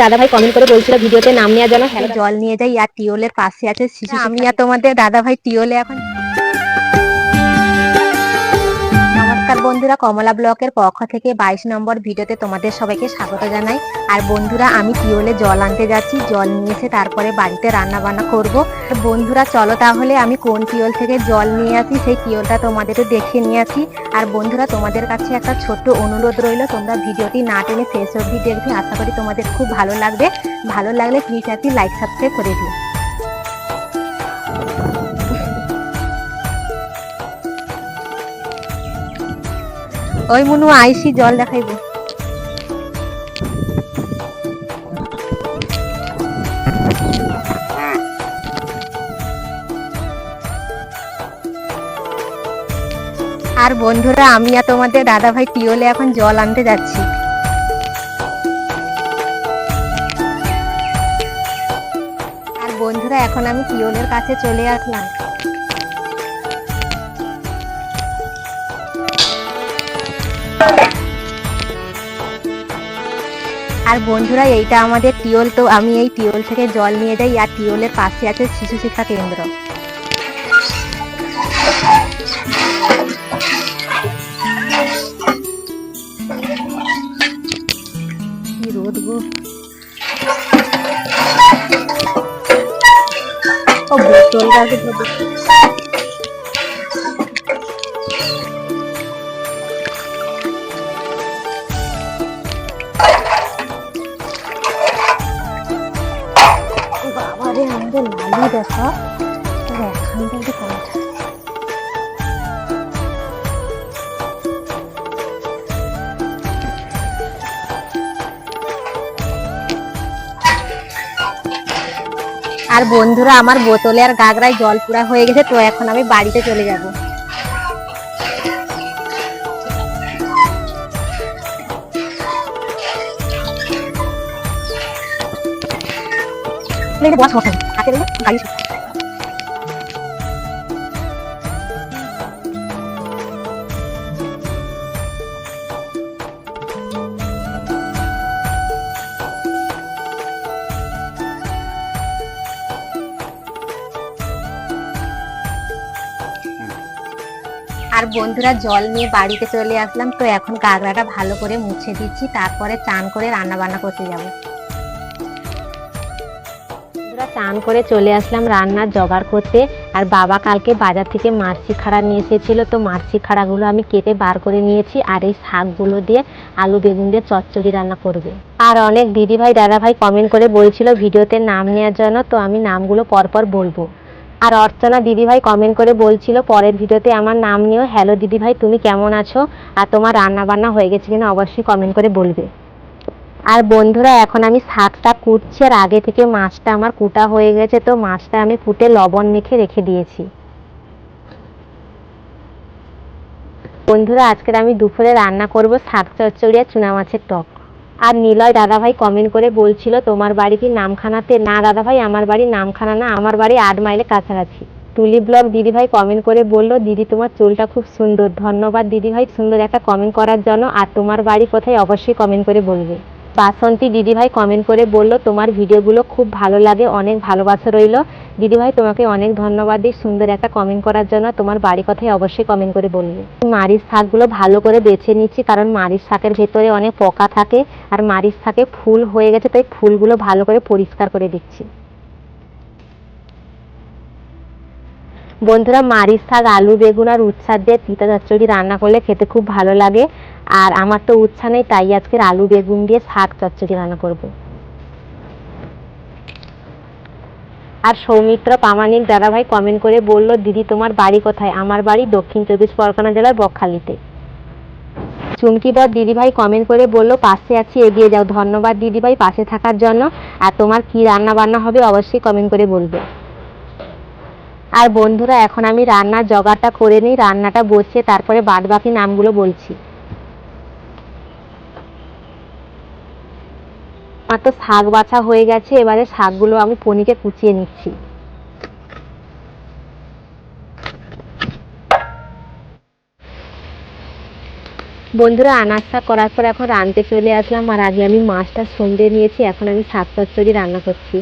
দাদা ভাই কমেন্ট করে বলছিল ভিডিওতে নাম নেওয়ার জন্য জল নিয়ে যাই আর টিওলের পাশে আছে। শিশু আমি আর তোমাদের দাদা ভাই টিওলে এখন বন্ধুরা, কমলা ব্লকের পক্ষ থেকে বাইশ নম্বর ভিডিওতে তোমাদের সবাইকে স্বাগত জানাই। আর বন্ধুরা, আমি টিওলে জল আনতে যাচ্ছি, জল নিয়ে এসে তারপরে বাড়িতে রান্না বান্না করব বন্ধুরা, চলো তাহলে আমি কোন টিওল থেকে জল নিয়ে আসি, সেই টিওলটা তোমাদেরও দেখে নিয়ে আসি। আর বন্ধুরা, তোমাদের কাছে একটা ছোট্ট অনুরোধ রইল, তোমরা ভিডিওটি না টেনে শেষ অবধি দেখবে। আশা করি তোমাদের খুব ভালো লাগবে। ভালো লাগলে প্লিজ একটি লাইক সাবস্ক্রাইব করে দিও। ওই মনু আইসি, জল দেখাইবো। আর বন্ধুরা, আমি আর তোমাদের দাদা ভাই টিওলে এখন জল আনতে যাচ্ছি। আর বন্ধুরা, এখন আমি টিওলের কাছে চলে আসলাম। আর বন্ধুরা, এইটা আমাদের টিওল তো আমি এই টিওল থেকে জল নিয়ে যাই, আর টিওলের পাশে আছে শিশু শিক্ষা কেন্দ্র। ও বোতল গাছে আমাদের লালি দেখা আর বন্ধুরা, আমার বোতলে আর গাগরায় জল পুরা হয়ে গেছে, তো এখন আমি বাড়িতে চলে যাব। আর বন্ধুরা, জল নিয়ে বাড়িতে চলে আসলাম, তো এখন গাগরাটা ভালো করে মুছে দিচ্ছি, তারপরে চান করে রান্না বান্না করতে যাব। বন্ধুরা চান করে চলে আসলাম রান্নার জোগাড় করতে। আর বাবা কালকে বাজার থেকে মারচি খাড়া নিয়ে এসেছিল, তো মারচি খাড়াগুলো আমি কেটে বার করে নিয়েছি আর এই শাকগুলো দিয়ে আলু বেগুন দিয়ে চচ্চড়ি রান্না করবে। আর অনেক দিদি ভাই, দাদা ভাই কমেন্ট করে বলছিল ভিডিওতে নাম নেওয়ার জন্য, তো আমি নামগুলো পরপর বলব। আর অর্চনা দিদিভাই কমেন্ট করে বলছিল, পরের ভিডিওতে আমার নাম নিও হ্যালো দিদিভাই তুমি কেমন আছো? আর তোমার রান্না বান্না হয়ে গেছে কিনা? অবশ্যই কমেন্ট করে বলবে। আর বন্ধুরা, এখন আমি শাকটা কুটছি আর আগে থেকে মাছটা আমার কুটা হয়ে গেছে, তো মাছটা আমি কুটে লবণ মেখে রেখে দিয়েছি। বন্ধুরা, আজকের আমি দুপুরে রান্না করব শাক চচ্চড়ি আর চুনা মাছের টক। আর নিলয় দাদাভাই কমেন্ট করে বলছিল, তোমার বাড়ি কি নামখানাতে? না দাদাভাই, আমার বাড়ি নামখানা না, আমার বাড়ি আট মাইলের কাছাকাছি। তুলি ব্লগ দিদিভাই কমেন্ট করে বলল, দিদি, তোমার চুলটা খুব সুন্দর, ধন্যবাদ দিদিভাই। সুন্দর একটা কমেন্ট করার জন্য, আর তোমার বাড়ি কোথায়? অবশ্যই কমেন্ট করে বলবে। বাসন্তী দিদিভাই কমেন্ট করে বলল, তোমার ভিডিওগুলো খুব ভালো লাগে, অনেক ভালোবাসা রইল। দিদিভাই, তোমাকে অনেক ধন্যবাদ দিই সুন্দর একটা কমেন্ট করার জন্য। তোমার বাড়ি কথাই অবশ্যই কমেন্ট করে বলবে। মারির শাকগুলো ভালো করে বেছে নিচ্ছি, কারণ মারির শাকের ভেতরে অনেক পোকা থাকে, আর মারির শাকে ফুল হয়ে গেছে, তাই ফুলগুলো ভালো করে পরিষ্কার করে দিচ্ছি। বন্ধুরা মারিচ শাক, আলু, বেগুন আর উচ্ছা দিয়ে তিতা চচ্চড়ি রান্না করলে খেতে খুব ভালো লাগে। আর আমার তো উচ্ছা নেই, তাই আজকের আলু, বেগুন দিয়ে শাক চচ্চড়ি রান্না করব। আর সৌমিত্র প্রামাণিক দাদাভাই কমেন্ট করে বলল, দিদি, তোমার বাড়ি কোথায়? আমার বাড়ি দক্ষিণ চব্বিশ পরগনা জেলার বকখালিতে। চুমকিবর দিদিভাই কমেন্ট করে বলল, পাশে আছি, এগিয়ে যাও। ধন্যবাদ দিদিভাই পাশে থাকার জন্য। আর তোমার কি রান্না বান্না হবে, অবশ্যই কমেন্ট করে বলবে। আর বন্ধুরা, এখন আমি রান্নার জোগাড়টা করে নিই, রান্নাটা বসিয়ে তারপরে বাদ বাকি নামগুলো বলছি। আমার তো শাক বাছা হয়ে গেছে, এবারে শাকগুলো আমি পনিকে কুচিয়ে নিচ্ছি। বন্ধুরা আনাজটা করার পর এখন রাঁধতে চলে আসলাম, আর আগে আমি মাছটা সন্ধে নিয়েছি, এখন আমি শাক চচ্চড়ি রান্না করছি।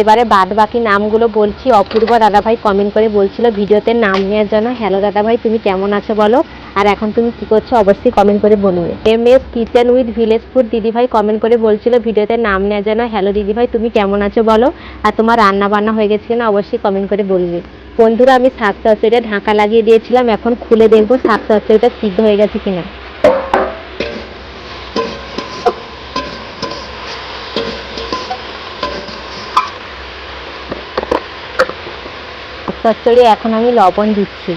এবারে বাদ বাকি নামগুলো বলছি। অপূর্ব দাদাভাই কমেন্ট করে বলছিল, ভিডিওতে নাম নেওয়ার জন্য হ্যালো দাদাভাই, তুমি কেমন আছো বলো? আর এখন তুমি কি করছ অবশ্যই কমেন্ট করে বলবে। M S kitchen with village food দিদিভাই কমেন্ট করে বলছিল, ভিডিওতে নাম নেওয়ার জন্য হ্যালো দিদিভাই, তুমি কেমন আছো বলো? আর তোমার রান্না বান্না হয়ে গেছে কিনা অবশ্যই কমেন্ট করে বলবে। বন্ধুরা, আমি শাক চচ্চড়িটা ঢাকা লাগিয়ে দিয়েছিলাম, এখন খুলে দেখব শাক চচ্চড়িটা সিদ্ধ হয়ে গেছে কিনা। চচ্চড়ি এখন আমি লবণ দিচ্ছি।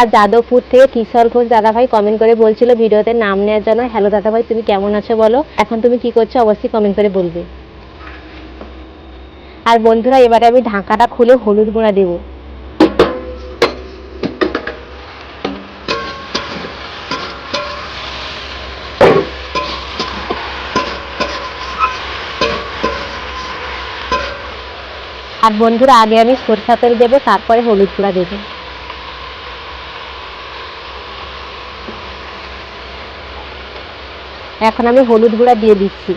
আর যাদবপুর থেকে কিশোর ঘোষ দাদাভাই কমেন্ট করে বলছিল ভিডিওতে নাম নেওয়ার জন্য। হ্যালো দাদাভাই, তুমি কেমন আছো বলো? এখন তুমি কি করছ অবশ্যই কমেন্ট করে বলবে। আর বন্ধুরা, এবারে আমি ঢাকাটা খুলে হলুদ গুঁড়া দেবো। আর বন্ধুরা, আগে আমি সরষা তেল দেবো, তারপরে হলুদ গুঁড়া দেবো। এখন আমি হলুদ গুঁড়া দিয়ে দিচ্ছি।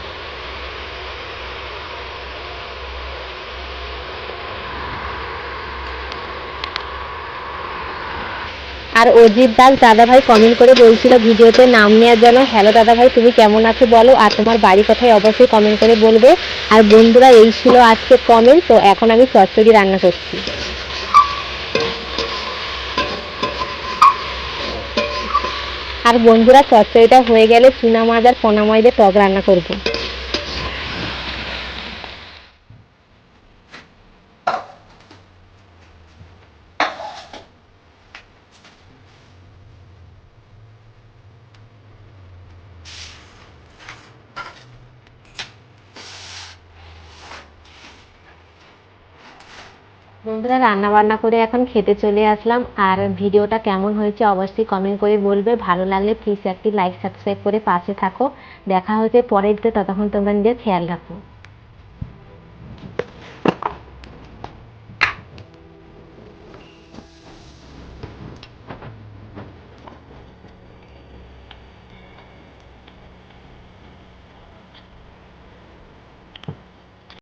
আর অজিত দাস দাদাভাই কমেন্ট করে বলছিল ভিডিওতে নাম নেওয়ার জন্য হ্যালো দাদাভাই, তুমি কেমন আছো বলো? আর তোমার বাড়ি কোথায়? অবশ্যই কমেন্ট করে বলবে। আর বন্ধুরা, এই ছিল আজকে কমেন্ট তো এখন আমি চচ্চড়ি রান্না করছি। আর বন্ধুরা চচ্চড়িটা হয়ে গেলে চুনা মাছ আর পোনা মাছ টক রান্না করব। বন্ধুরা রান্না বান্না করে এখন খেতে চলে আসলাম। আর ভিডিওটা কেমন হয়েছে অবশ্যই কমেন্ট করে বলবে। ভালো লাগলে প্লিজ একটি লাইক সাবস্ক্রাইব করে পাশে থাকো। দেখা হয়েছে পরের ভিডিও ততক্ষণ তোমরা নিজের খেয়াল রাখো।